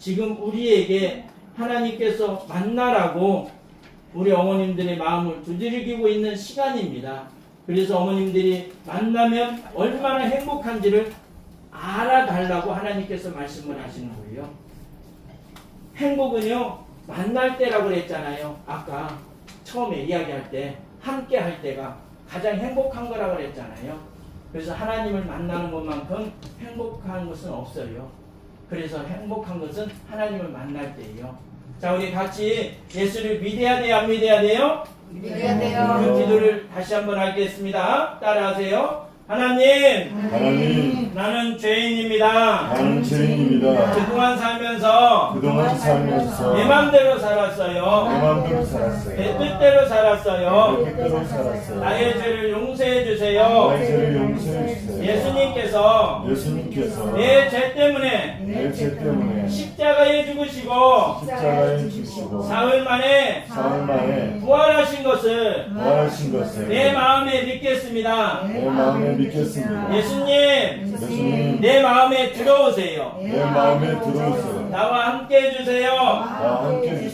지금 우리에게 하나님께서 만나라고 우리 어머님들의 마음을 두드리고 있는 시간입니다. 그래서 어머님들이 만나면 얼마나 행복한지를 알아달라고 하나님께서 말씀을 하시는 거예요. 행복은요, 만날 때라고 그랬잖아요. 아까 처음에 이야기할 때, 함께 할 때가 가장 행복한 거라고 그랬잖아요. 그래서 하나님을 만나는 것만큼 행복한 것은 없어요. 그래서 행복한 것은 하나님을 만날 때예요. 자, 우리 같이 예수를 믿어야 돼요, 안 믿어야 돼요? 믿어야 그 돼요. 기도를 다시 한번 하겠습니다. 따라하세요. 하나님, 하나님, 나는 죄인입니다. 나는 죄인입니다. 그동안 살면서 그동안 살면서 내 맘대로 살았어요. 내 마음대로 살았어요. 내 뜻대로 살았어요. 내 뜻대로 살았어요. 나의 죄를 용서해 주세요. 나의 죄를 용서해 주세요. 예수님께서 예수님께서 내 죄 때문에 죽으시고 십자가에 죽으시고 사흘 만에 사흘 만에 부활하신 것을 부활하신 것을 내 마음에 믿겠습니다. 내 마음에 믿겠습니다. 예수님, 예수님, 내 마음에 들어오세요. 내 마음에 들어오세요. 나와 함께 해주세요. 나와 함께 해주세요.